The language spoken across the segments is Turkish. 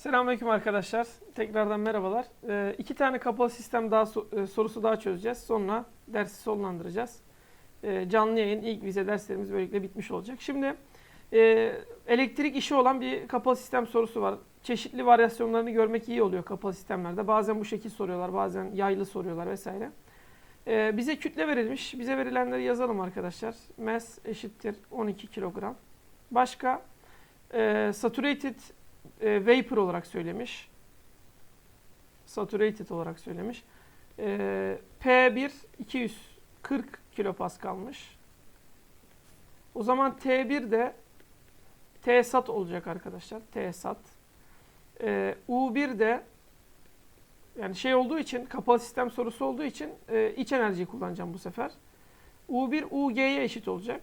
Selamünaleyküm arkadaşlar. Tekrardan merhabalar. Ee, iki tane kapalı sistem daha so- e, sorusu daha çözeceğiz. Sonra dersi sonlandıracağız. Ee, canlı yayın ilk vize derslerimiz böylelikle bitmiş olacak. Şimdi e, elektrik işi olan bir kapalı sistem sorusu var. Çeşitli varyasyonlarını görmek iyi oluyor kapalı sistemlerde. Bazen bu şekil soruyorlar, bazen yaylı soruyorlar vesaire. Ee, bize kütle verilmiş. Bize verilenleri yazalım arkadaşlar. Mass eşittir 12 kilogram. Başka e, saturated e, vapor olarak söylemiş. Saturated olarak söylemiş. E, P1 240 kilopaskalmış. O zaman T1 de T sat olacak arkadaşlar. T sat. E, U1 de yani şey olduğu için kapalı sistem sorusu olduğu için e, iç enerjiyi kullanacağım bu sefer. U1 UG'ye eşit olacak.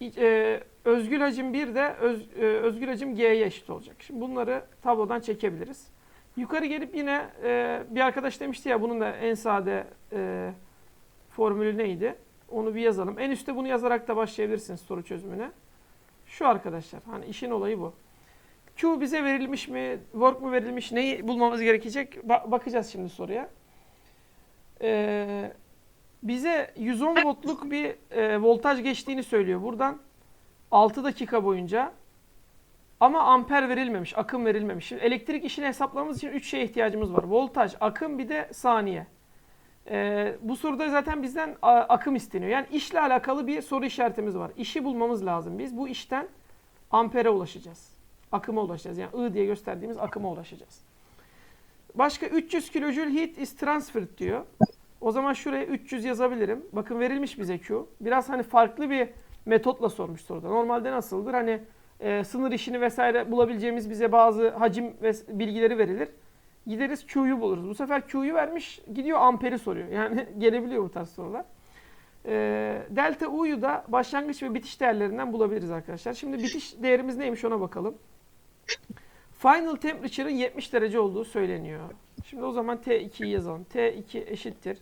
E, özgül hacim 1 de öz, e, özgül hacim G'ye eşit olacak. Şimdi bunları tablodan çekebiliriz. Yukarı gelip yine e, bir arkadaş demişti ya bunun da en sade e, formülü neydi? Onu bir yazalım. En üstte bunu yazarak da başlayabilirsiniz soru çözümüne. Şu arkadaşlar hani işin olayı bu. Q bize verilmiş mi, work mu verilmiş, neyi bulmamız gerekecek? Ba- bakacağız şimdi soruya. Ee, bize 110 voltluk bir e, voltaj geçtiğini söylüyor buradan. 6 dakika boyunca. Ama amper verilmemiş, akım verilmemiş. Şimdi elektrik işini hesaplamamız için 3 şeye ihtiyacımız var. Voltaj, akım bir de saniye. Ee, bu soruda zaten bizden akım isteniyor. Yani işle alakalı bir soru işaretimiz var. İşi bulmamız lazım. Biz bu işten ampere ulaşacağız. Akıma ulaşacağız. Yani I diye gösterdiğimiz akıma ulaşacağız. Başka 300 kilojül heat is transferred diyor. O zaman şuraya 300 yazabilirim. Bakın verilmiş bize Q. Biraz hani farklı bir metotla sormuş soruda. Normalde nasıldır? Hani e, sınır işini vesaire bulabileceğimiz bize bazı hacim ve bilgileri verilir. Gideriz Q'yu buluruz. Bu sefer Q'yu vermiş gidiyor amperi soruyor. Yani gelebiliyor bu tarz sorular. E, delta U'yu da başlangıç ve bitiş değerlerinden bulabiliriz arkadaşlar. Şimdi bitiş değerimiz neymiş ona bakalım. Final temperature'ın 70 derece olduğu söyleniyor. Şimdi o zaman T2'yi yazalım. T2 eşittir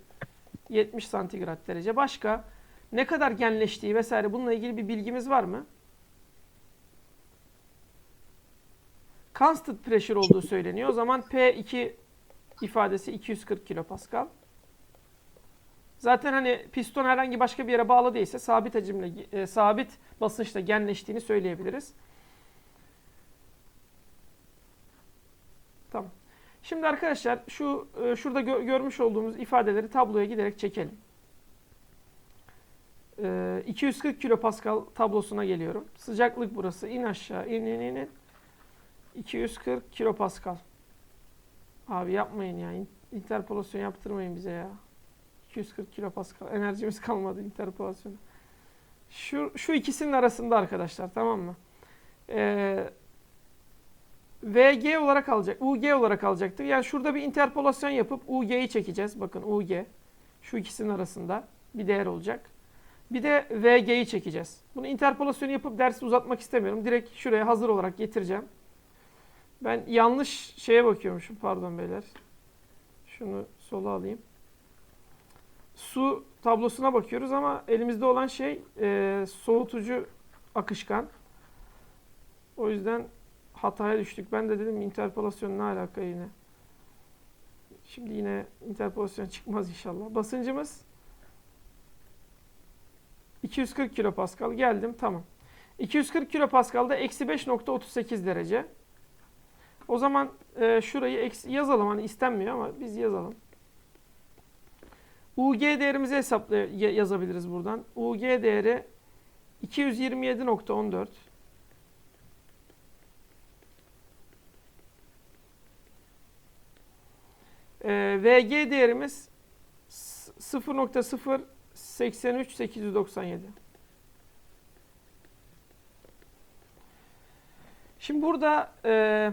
70 santigrat derece. Başka ne kadar genleştiği vesaire bununla ilgili bir bilgimiz var mı? Constant pressure olduğu söyleniyor. O zaman P2 ifadesi 240 kilopascal. Zaten hani piston herhangi başka bir yere bağlı değilse sabit hacimle, e, sabit basınçla genleştiğini söyleyebiliriz. Tamam. Şimdi arkadaşlar şu e, şurada gö- görmüş olduğumuz ifadeleri tabloya giderek çekelim. E, 240 kilopascal tablosuna geliyorum. Sıcaklık burası. İn aşağı. in in in. in. 240 kilopascal. Abi yapmayın ya. İn- Interpolasyon yaptırmayın bize ya. 240 kilopascal. Enerjimiz kalmadı interpolasyona. Şu, şu ikisinin arasında arkadaşlar tamam mı? Ee, VG olarak alacak. UG olarak alacaktık. Yani şurada bir interpolasyon yapıp UG'yi çekeceğiz. Bakın UG. Şu ikisinin arasında bir değer olacak. Bir de VG'yi çekeceğiz. Bunu interpolasyonu yapıp dersi uzatmak istemiyorum. Direkt şuraya hazır olarak getireceğim. Ben yanlış şeye bakıyormuşum. Pardon beyler. Şunu sola alayım. Su tablosuna bakıyoruz ama elimizde olan şey e, soğutucu akışkan. O yüzden hataya düştük. Ben de dedim interpolasyon ne alaka yine. Şimdi yine interpolasyon çıkmaz inşallah. Basıncımız 240 kilopascal. Geldim tamam. 240 kilopascal'da eksi 5.38 derece. O zaman e, şurayı eksi, yazalım. Hani istenmiyor ama biz yazalım. UG değerimizi hesapla ya- yazabiliriz buradan. UG değeri 227.14. Ee, VG değerimiz s- 0.083897. Şimdi burada e,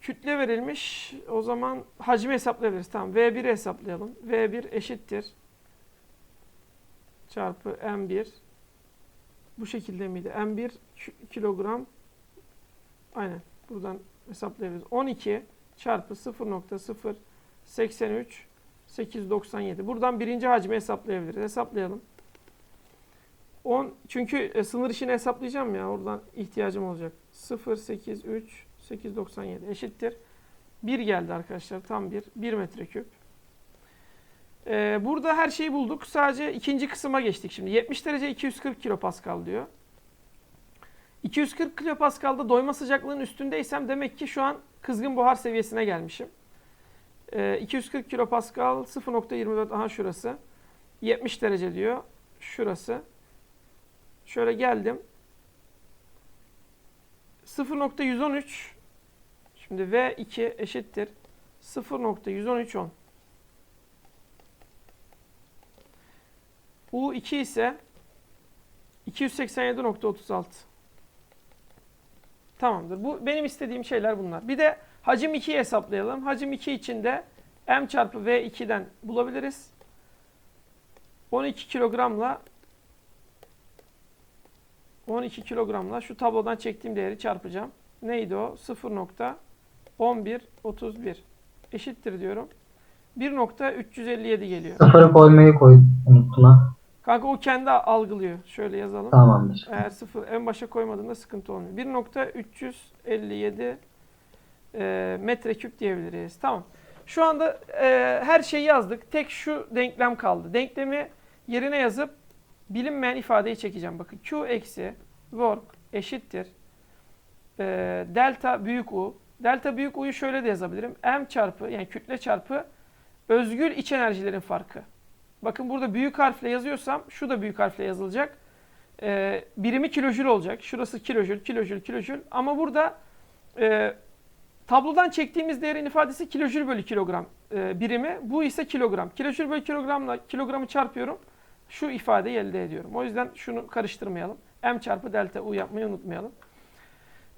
kütle verilmiş. O zaman hacmi hesaplayabiliriz. Tamam. V1'i hesaplayalım. V1 eşittir. Çarpı M1. Bu şekilde miydi? M1 ki- kilogram. Aynen. Buradan hesaplayabiliriz. 12 çarpı 0.083 897. Buradan birinci hacmi hesaplayabiliriz. Hesaplayalım. 10 çünkü e, sınır işini hesaplayacağım ya oradan ihtiyacım olacak. 083 897 eşittir. 1 geldi arkadaşlar tam 1 1 metreküp. Ee, burada her şeyi bulduk. Sadece ikinci kısma geçtik şimdi. 70 derece 240 kilopascal diyor. 240 kilopascal'da doyma sıcaklığının üstündeysem demek ki şu an kızgın buhar seviyesine gelmişim. Ee, 240 kilopascal 0.24 aha şurası. 70 derece diyor. Şurası. Şöyle geldim. 0.113 Şimdi V2 eşittir 0.11310 U2 ise 287.36 Tamamdır. Bu benim istediğim şeyler bunlar. Bir de hacim 2'yi hesaplayalım. Hacim 2 için de M çarpı V2'den bulabiliriz. 12 kilogramla 12 kilogramla şu tablodan çektiğim değeri çarpacağım. Neydi o? 0.1131 eşittir diyorum. 1.357 geliyor. Sıfırı koymayı koy unuttun ha. Kanka o kendi algılıyor. Şöyle yazalım. Tamamdır. Eğer sıfır en başa koymadığında sıkıntı olmuyor. 1.357 e, metreküp diyebiliriz. Tamam. Şu anda e, her şeyi yazdık. Tek şu denklem kaldı. Denklemi yerine yazıp bilinmeyen ifadeyi çekeceğim. Bakın Q eksi work eşittir. E, delta büyük U. Delta büyük U'yu şöyle de yazabilirim. M çarpı yani kütle çarpı özgül iç enerjilerin farkı. Bakın burada büyük harfle yazıyorsam şu da büyük harfle yazılacak. Ee, birimi kilojül olacak. Şurası kilojül, kilojül, kilojül. Ama burada e, tablodan çektiğimiz değerin ifadesi kilojül bölü kilogram e, birimi. Bu ise kilogram. Kilojül bölü kilogramla kilogramı çarpıyorum. Şu ifadeyi elde ediyorum. O yüzden şunu karıştırmayalım. M çarpı delta U yapmayı unutmayalım.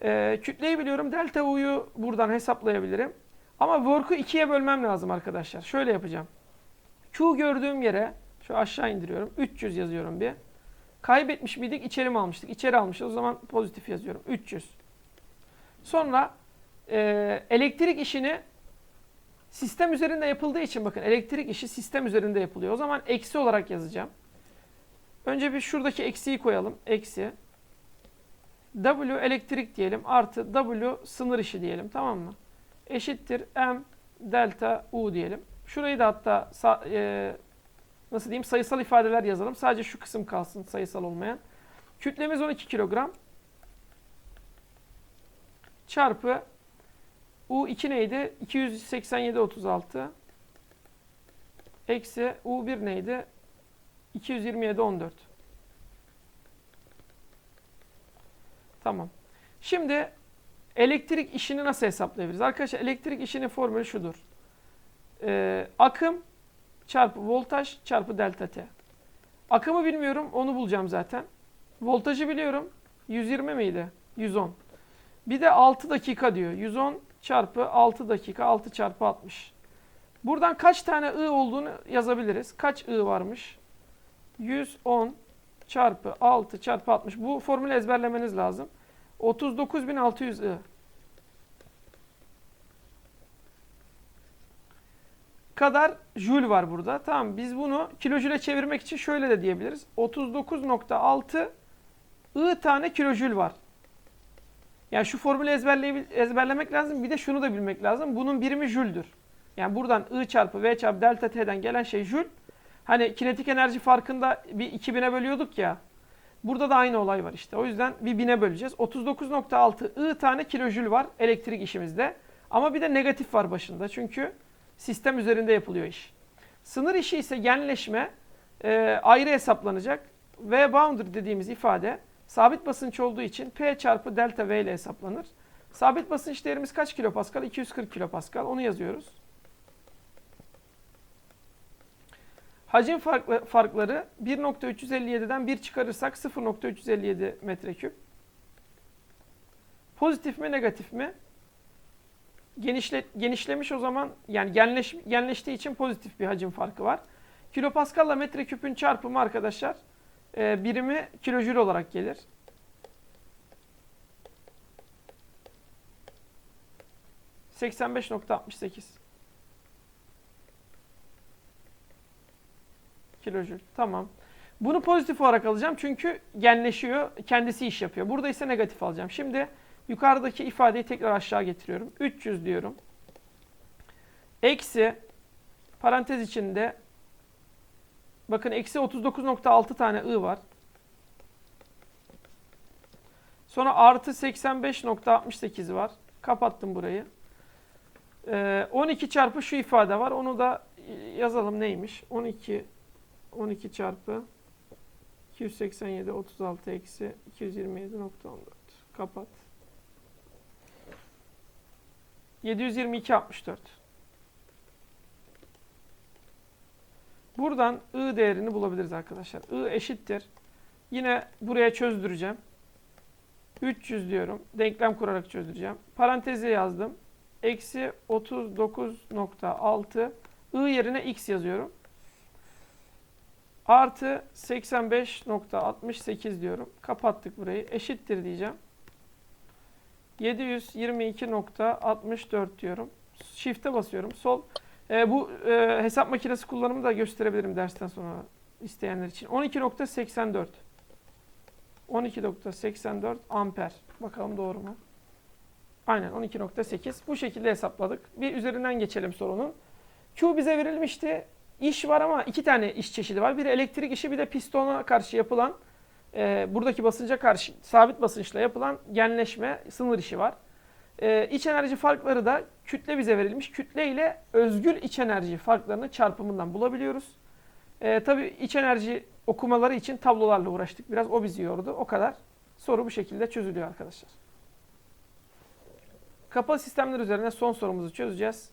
E, kütleyi biliyorum. Delta U'yu buradan hesaplayabilirim. Ama work'u ikiye bölmem lazım arkadaşlar. Şöyle yapacağım. Q gördüğüm yere şu aşağı indiriyorum. 300 yazıyorum bir. Kaybetmiş miydik? İçeri mi almıştık? İçeri almışız. O zaman pozitif yazıyorum. 300. Sonra e, elektrik işini sistem üzerinde yapıldığı için bakın elektrik işi sistem üzerinde yapılıyor. O zaman eksi olarak yazacağım. Önce bir şuradaki eksiyi koyalım. Eksi. W elektrik diyelim. Artı W sınır işi diyelim. Tamam mı? Eşittir M delta U diyelim. Şurayı da hatta e, nasıl diyeyim sayısal ifadeler yazalım. Sadece şu kısım kalsın sayısal olmayan. Kütlemiz 12 kilogram. Çarpı U2 neydi? 287.36 Eksi U1 neydi? 227.14 Tamam. Şimdi elektrik işini nasıl hesaplayabiliriz? Arkadaşlar elektrik işinin formülü şudur. Ee, akım çarpı voltaj çarpı delta T. Akımı bilmiyorum. Onu bulacağım zaten. Voltajı biliyorum. 120 miydi? 110. Bir de 6 dakika diyor. 110 çarpı 6 dakika 6 çarpı 60. Buradan kaç tane I olduğunu yazabiliriz. Kaç I varmış? 110 çarpı 6 çarpı 60. Bu formülü ezberlemeniz lazım. 39.600 I. kadar jül var burada. Tamam biz bunu kilojüle çevirmek için şöyle de diyebiliriz. 39.6 I tane kilojül var. Yani şu formülü ezberlemek lazım. Bir de şunu da bilmek lazım. Bunun birimi jüldür. Yani buradan I çarpı V çarpı delta T'den gelen şey jül. Hani kinetik enerji farkında bir 2000'e bölüyorduk ya. Burada da aynı olay var işte. O yüzden bir bine böleceğiz. 39.6 I tane kilojül var elektrik işimizde. Ama bir de negatif var başında. Çünkü sistem üzerinde yapılıyor iş. Sınır işi ise genleşme e, ayrı hesaplanacak. V boundary dediğimiz ifade sabit basınç olduğu için P çarpı delta V ile hesaplanır. Sabit basınç değerimiz kaç kilopascal? 240 kilopascal. Onu yazıyoruz. Hacim farkları 1.357'den 1 çıkarırsak 0.357 metreküp. Pozitif mi negatif mi? Genişle, genişlemiş o zaman yani genleş, genleştiği için pozitif bir hacim farkı var. Kilopascal ile metreküpün çarpımı arkadaşlar e, birimi kilojül olarak gelir. ...85.68 kilojül. Tamam. Bunu pozitif olarak alacağım çünkü genleşiyor, kendisi iş yapıyor. Burada ise negatif alacağım. Şimdi yukarıdaki ifadeyi tekrar aşağı getiriyorum. 300 diyorum. Eksi parantez içinde bakın eksi 39.6 tane i var. Sonra artı 85.68 var. Kapattım burayı. Ee, 12 çarpı şu ifade var. Onu da yazalım neymiş? 12 12 çarpı 287 36 eksi 227.14 kapat. 722 64. Buradan I değerini bulabiliriz arkadaşlar. I eşittir. Yine buraya çözdüreceğim. 300 diyorum. Denklem kurarak çözdüreceğim. Paranteze yazdım. Eksi 39.6 I yerine x yazıyorum. Artı 85.68 diyorum. Kapattık burayı. Eşittir diyeceğim. 722.64 diyorum. Shift'e basıyorum. Sol. Ee, bu e, hesap makinesi kullanımı da gösterebilirim dersten sonra isteyenler için. 12.84. 12.84 amper. Bakalım doğru mu? Aynen 12.8. Bu şekilde hesapladık. Bir üzerinden geçelim sorunun. Q bize verilmişti. İş var ama iki tane iş çeşidi var. Biri elektrik işi bir de pistona karşı yapılan e, buradaki basınca karşı sabit basınçla yapılan genleşme sınır işi var. E, iç enerji farkları da kütle bize verilmiş. Kütle ile özgül iç enerji farklarını çarpımından bulabiliyoruz. E, tabii iç enerji okumaları için tablolarla uğraştık. Biraz o bizi yordu. O kadar. Soru bu şekilde çözülüyor arkadaşlar. Kapalı sistemler üzerine son sorumuzu çözeceğiz.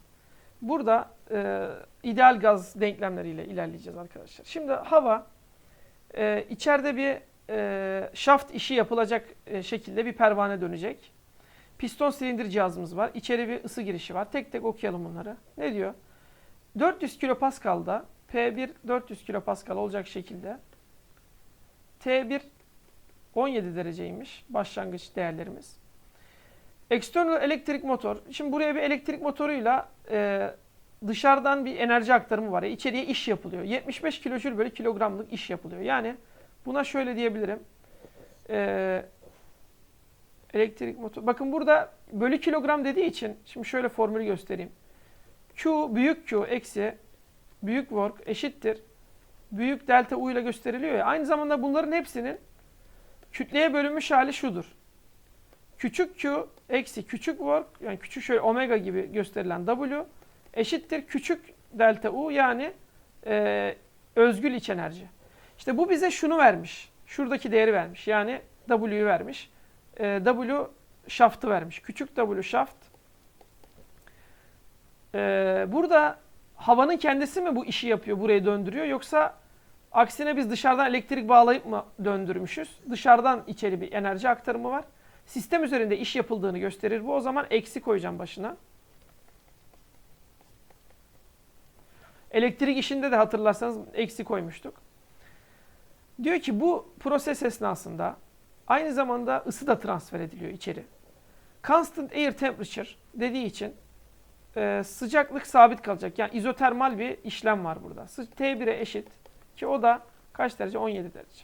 Burada e, ideal gaz denklemleriyle ilerleyeceğiz arkadaşlar. Şimdi hava e, içeride bir e, şaft işi yapılacak e, şekilde bir pervane dönecek. Piston silindir cihazımız var. İçeri bir ısı girişi var. Tek tek okuyalım bunları. Ne diyor? 400 kilopaskalda P1 400 kilopascal olacak şekilde T1 17 dereceymiş başlangıç değerlerimiz. External elektrik motor. Şimdi buraya bir elektrik motoruyla e, dışarıdan bir enerji aktarımı var. Ya, içeriye iş yapılıyor. 75 kilojül bölü kilogramlık iş yapılıyor. Yani buna şöyle diyebilirim. E, elektrik motor. Bakın burada bölü kilogram dediği için şimdi şöyle formülü göstereyim. Q büyük Q eksi büyük work eşittir. Büyük delta U ile gösteriliyor ya. Aynı zamanda bunların hepsinin kütleye bölünmüş hali şudur. Küçük Q eksi küçük work yani küçük şöyle omega gibi gösterilen W eşittir küçük delta U yani e, özgül iç enerji. İşte bu bize şunu vermiş. Şuradaki değeri vermiş. Yani W'yu vermiş. E, W şaftı vermiş. Küçük W şaft. E, burada havanın kendisi mi bu işi yapıyor, burayı döndürüyor yoksa aksine biz dışarıdan elektrik bağlayıp mı döndürmüşüz? Dışarıdan içeri bir enerji aktarımı var. Sistem üzerinde iş yapıldığını gösterir bu. O zaman eksi koyacağım başına. Elektrik işinde de hatırlarsanız eksi koymuştuk. Diyor ki bu proses esnasında aynı zamanda ısı da transfer ediliyor içeri. Constant air temperature dediği için e, sıcaklık sabit kalacak. Yani izotermal bir işlem var burada. T1'e eşit ki o da kaç derece? 17 derece.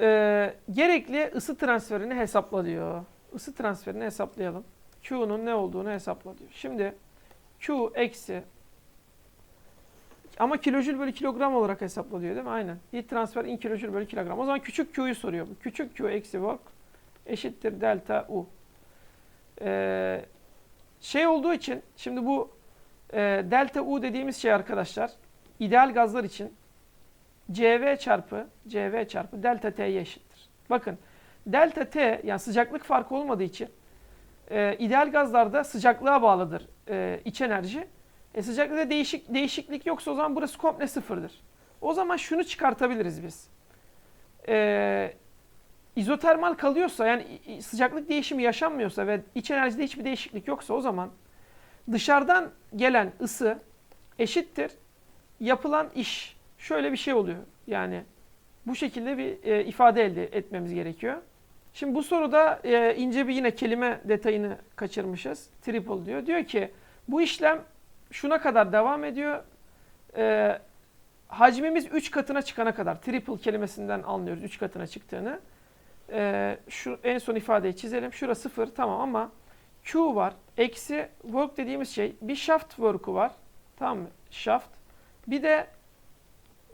E, gerekli ısı transferini hesapla diyor. Isı transferini hesaplayalım. Q'nun ne olduğunu hesapla diyor. Şimdi Q eksi ama kilojül bölü kilogram olarak hesapla diyor değil mi? Aynen. Heat transfer in kilojül bölü kilogram. O zaman küçük Q'yu soruyor. Küçük Q eksi work eşittir delta U. Ee, şey olduğu için şimdi bu e, delta U dediğimiz şey arkadaşlar ideal gazlar için CV çarpı CV çarpı delta T'ye eşittir. Bakın delta T yani sıcaklık farkı olmadığı için e, ideal gazlarda sıcaklığa bağlıdır e, iç enerji. E, sıcaklıkta değişik değişiklik yoksa o zaman burası komple sıfırdır. O zaman şunu çıkartabiliriz biz. E, izotermal kalıyorsa yani sıcaklık değişimi yaşanmıyorsa ve iç enerjide hiçbir değişiklik yoksa o zaman dışarıdan gelen ısı eşittir yapılan iş. Şöyle bir şey oluyor. Yani bu şekilde bir e, ifade elde etmemiz gerekiyor. Şimdi bu soruda e, ince bir yine kelime detayını kaçırmışız. Triple diyor. Diyor ki bu işlem şuna kadar devam ediyor. e, hacmimiz 3 katına çıkana kadar triple kelimesinden anlıyoruz 3 katına çıktığını. E, şu en son ifadeyi çizelim. Şurası 0 tamam ama Q var. Eksi work dediğimiz şey bir shaft work'u var. Tamam mı? Shaft. Bir de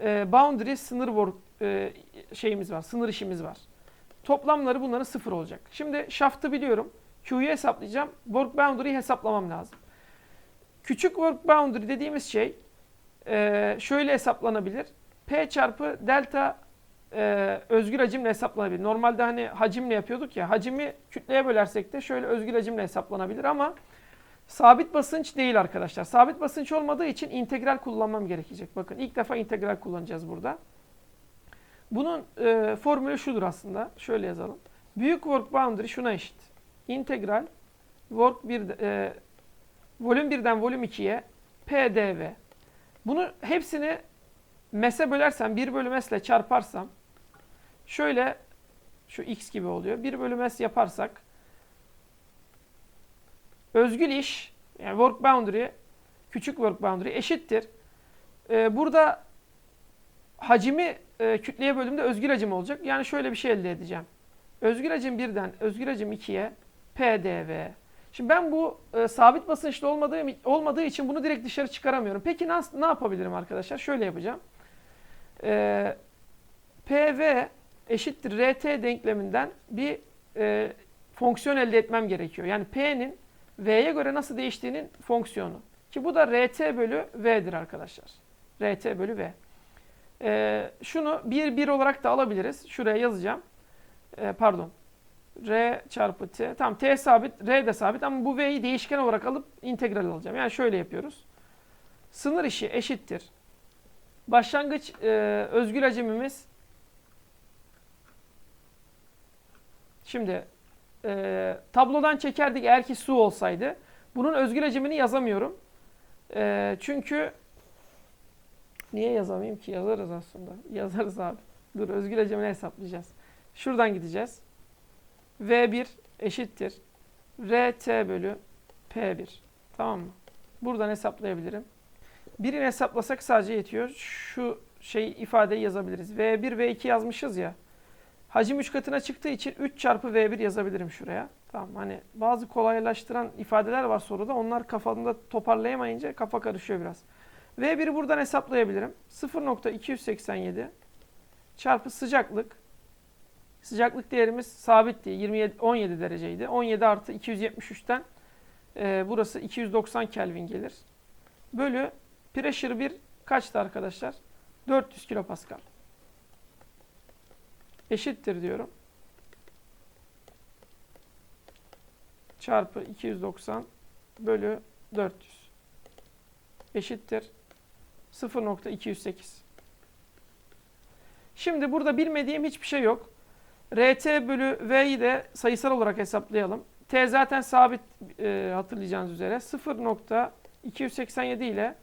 e, boundary sınır work e, şeyimiz var. Sınır işimiz var. Toplamları bunların sıfır olacak. Şimdi shaft'ı biliyorum. Q'yu hesaplayacağım. Work boundary'yi hesaplamam lazım. Küçük work boundary dediğimiz şey e, şöyle hesaplanabilir. P çarpı delta e, özgür hacimle hesaplanabilir. Normalde hani hacimle yapıyorduk ya. Hacimi kütleye bölersek de şöyle özgür hacimle hesaplanabilir ama sabit basınç değil arkadaşlar. Sabit basınç olmadığı için integral kullanmam gerekecek. Bakın ilk defa integral kullanacağız burada. Bunun e, formülü şudur aslında. Şöyle yazalım. Büyük work boundary şuna eşit. İntegral work 1 e, volüm 1'den volüm 2'ye PdV. Bunu hepsini mes'e bölersem 1 bölü mes ile çarparsam şöyle şu x gibi oluyor. 1 bölü mes yaparsak özgül iş yani work boundary küçük work boundary eşittir. Ee, burada hacimi e, kütleye böldüğümde özgül hacim olacak. Yani şöyle bir şey elde edeceğim. Özgül hacim 1'den özgül hacim 2'ye PdV. Şimdi ben bu e, sabit basınçlı olmadığı, olmadığı için bunu direkt dışarı çıkaramıyorum. Peki nasıl, ne yapabilirim arkadaşlar? Şöyle yapacağım. E, PV eşittir RT denkleminden bir e, fonksiyon elde etmem gerekiyor. Yani P'nin V'ye göre nasıl değiştiğinin fonksiyonu. Ki bu da RT bölü V'dir arkadaşlar. RT bölü V. E, şunu 1 1 olarak da alabiliriz. Şuraya yazacağım. E, pardon. R çarpı T. Tamam T sabit, R de sabit ama bu V'yi değişken olarak alıp integral alacağım. Yani şöyle yapıyoruz. Sınır işi eşittir. Başlangıç e, özgül hacimimiz Şimdi e, tablodan çekerdik eğer ki su olsaydı. Bunun özgül hacimini yazamıyorum. E, çünkü niye yazamayayım ki? Yazarız aslında. Yazarız abi. Dur özgül hacimini hesaplayacağız. Şuradan gideceğiz. V1 eşittir. RT bölü P1. Tamam mı? Buradan hesaplayabilirim. Birini hesaplasak sadece yetiyor. Şu şey ifadeyi yazabiliriz. V1, V2 yazmışız ya. Hacim 3 katına çıktığı için 3 çarpı V1 yazabilirim şuraya. Tamam hani bazı kolaylaştıran ifadeler var soruda. Onlar kafamda toparlayamayınca kafa karışıyor biraz. V1'i buradan hesaplayabilirim. 0.287 çarpı sıcaklık. Sıcaklık değerimiz sabitti. 27, 17 dereceydi. 17 artı 273'ten e, burası 290 Kelvin gelir. Bölü pressure 1 kaçtı arkadaşlar? 400 kilopascal. Eşittir diyorum. Çarpı 290 bölü 400. Eşittir 0.208. Şimdi burada bilmediğim hiçbir şey yok. RT bölü V'yi de sayısal olarak hesaplayalım. T zaten sabit e, hatırlayacağınız üzere. 0.287 ile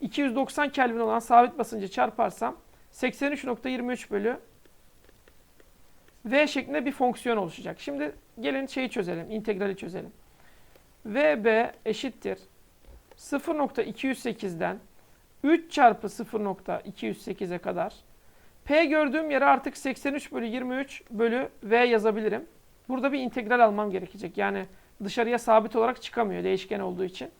290 Kelvin olan sabit basıncı çarparsam 83.23 bölü V şeklinde bir fonksiyon oluşacak. Şimdi gelin şeyi çözelim, integrali çözelim. VB eşittir 0.208'den 3 çarpı 0.208'e kadar P gördüğüm yere artık 83 bölü 23 bölü V yazabilirim. Burada bir integral almam gerekecek. Yani dışarıya sabit olarak çıkamıyor değişken olduğu için.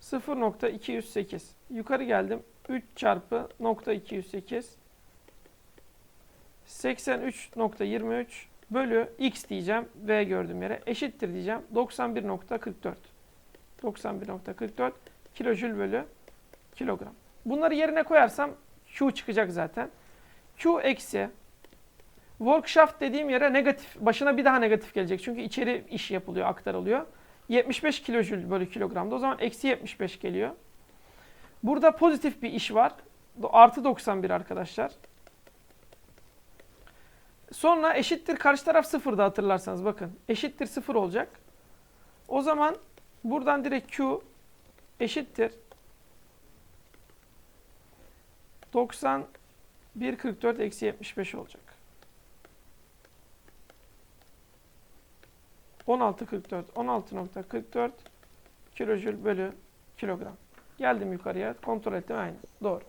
%0.208 yukarı geldim. 3 çarpı nokta 208 83.23 bölü x diyeceğim. V gördüğüm yere eşittir diyeceğim. 91.44 91.44 kilojül bölü kilogram. Bunları yerine koyarsam Q çıkacak zaten. Q eksi workshaft dediğim yere negatif, başına bir daha negatif gelecek. Çünkü içeri iş yapılıyor, aktarılıyor. 75 kilojül bölü kilogramda. O zaman eksi 75 geliyor. Burada pozitif bir iş var. Artı 91 arkadaşlar. Sonra eşittir karşı taraf sıfırda hatırlarsanız bakın. Eşittir sıfır olacak. O zaman buradan direkt Q eşittir 91.44 eksi 75 olacak. 16.44 16.44 kilojül bölü kilogram. Geldim yukarıya kontrol ettim aynı. Doğru.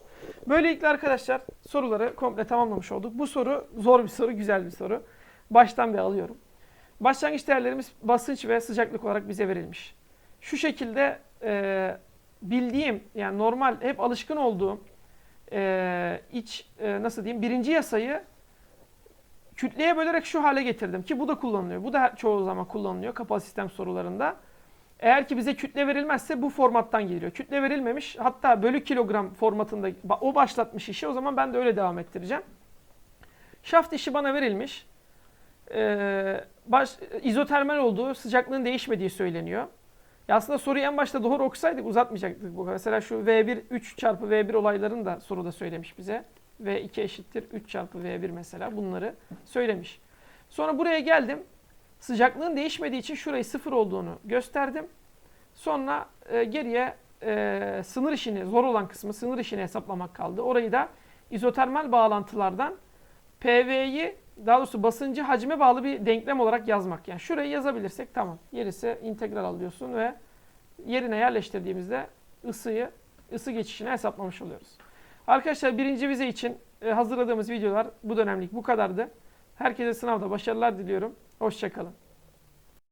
Böylelikle arkadaşlar soruları komple tamamlamış olduk. Bu soru zor bir soru, güzel bir soru. Baştan bir alıyorum. Başlangıç değerlerimiz basınç ve sıcaklık olarak bize verilmiş. Şu şekilde e, bildiğim yani normal hep alışkın olduğum e, iç e, nasıl diyeyim birinci yasayı kütleye bölerek şu hale getirdim ki bu da kullanılıyor. Bu da çoğu zaman kullanılıyor kapalı sistem sorularında. Eğer ki bize kütle verilmezse bu formattan geliyor. Kütle verilmemiş hatta bölü kilogram formatında o başlatmış işi o zaman ben de öyle devam ettireceğim. Şaft işi bana verilmiş. Ee, baş, izotermal olduğu, sıcaklığın değişmediği söyleniyor. Ya aslında soruyu en başta doğru okusaydık uzatmayacaktık bu. Mesela şu V1 3 çarpı V1 olaylarını da soruda söylemiş bize. V2 eşittir 3 çarpı V1 mesela bunları söylemiş. Sonra buraya geldim. Sıcaklığın değişmediği için şurayı sıfır olduğunu gösterdim. Sonra e, geriye e, sınır işini, zor olan kısmı sınır işini hesaplamak kaldı. Orayı da izotermal bağlantılardan PV'yi daha doğrusu basıncı hacme bağlı bir denklem olarak yazmak. Yani şurayı yazabilirsek tamam. Gerisi integral alıyorsun ve yerine yerleştirdiğimizde ısıyı, ısı geçişini hesaplamış oluyoruz. Arkadaşlar birinci vize için e, hazırladığımız videolar bu dönemlik bu kadardı. Herkese sınavda başarılar diliyorum. Hoşçakalın.